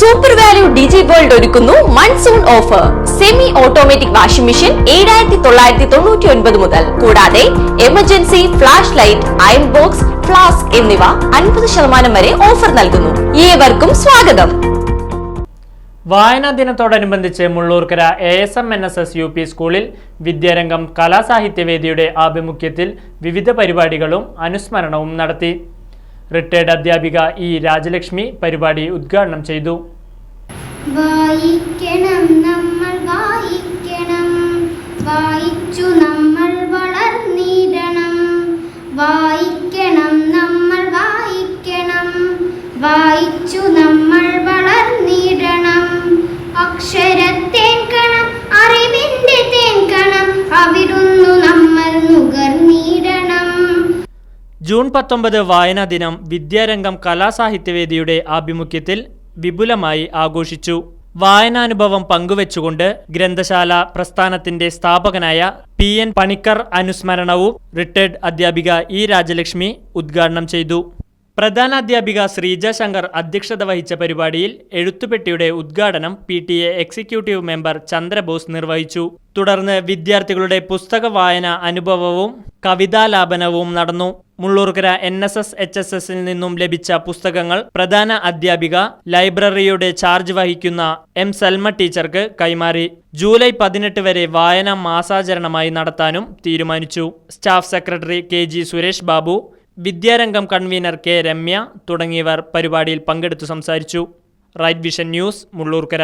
Super value ഡിജി world ഒരുക്കുന്നു. Monsoon offer semi automatic washing machine ഏഴായിരത്തി തൊള്ളായിരത്തി തൊണ്ണൂറ്റി ഒൻപത് മുതൽ. കൂടാതെ emergency flashlight iron box flask എന്നിവ അൻപത് ശതമാനം വരെ ഓഫർ നൽകുന്നു. ഏവർക്കും സ്വാഗതം. വായനാ ദിനത്തോടനുബന്ധിച്ച് Mullurkara A S M N S S U P സ്കൂളിൽ വിദ്യാരംഗം കലാസാഹിത്യവേദിയുടെ ആഭിമുഖ്യത്തിൽ വിവിധ പരിപാടികളും അനുസ്മരണവും നടത്തി. റിട്ടയർഡ് അധ്യാപിക ഇ രാജലക്ഷ്മി പരിപാടി ഉദ്ഘാടനം ചെയ്തു. വായിക്കണം നമ്മൾ നമ്മൾ നമ്മൾ ജൂൺ പത്തൊമ്പത് വായനാ ദിനം വിദ്യാരംഗം കലാസാഹിത്യവേദിയുടെ ആഭിമുഖ്യത്തിൽ വിപുലമായി ആഘോഷിച്ചു. വായനാനുഭവം പങ്കുവച്ചുകൊണ്ട് ഗ്രന്ഥശാല പ്രസ്ഥാനത്തിന്റെ സ്ഥാപകനായ പി എൻ പണിക്കർ അനുസ്മരണവും റിട്ടയർഡ് അധ്യാപിക ഇ രാജലക്ഷ്മി ഉദ്ഘാടനം ചെയ്തു. പ്രധാനാധ്യാപിക ശ്രീജ ശങ്കർ അധ്യക്ഷത വഹിച്ച പരിപാടിയിൽ എഴുത്തുപെട്ടിയുടെ ഉദ്ഘാടനം P T A executive member Chandrabose നിർവഹിച്ചു. തുടർന്ന് വിദ്യാർത്ഥികളുടെ പുസ്തക വായന അനുഭവവും കവിതാലാപനവും നടന്നു. Mullurkara N S S H S എസിൽ നിന്നും ലഭിച്ച പുസ്തകങ്ങൾ പ്രധാന അധ്യാപിക ലൈബ്രറിയുടെ ചാർജ് വഹിക്കുന്ന എം സൽമ ടീച്ചർക്ക് കൈമാറി. ജൂലൈ പതിനെട്ട് വരെ വായന മാസാചരണമായി നടത്താനും തീരുമാനിച്ചു. Staff secretary K G Suresh Babu വിദ്യാരംഗം convener K Ramya തുടങ്ങിയവർ പരിപാടിയിൽ പങ്കെടുത്തു സംസാരിച്ചു. Right vision news Mullurkara.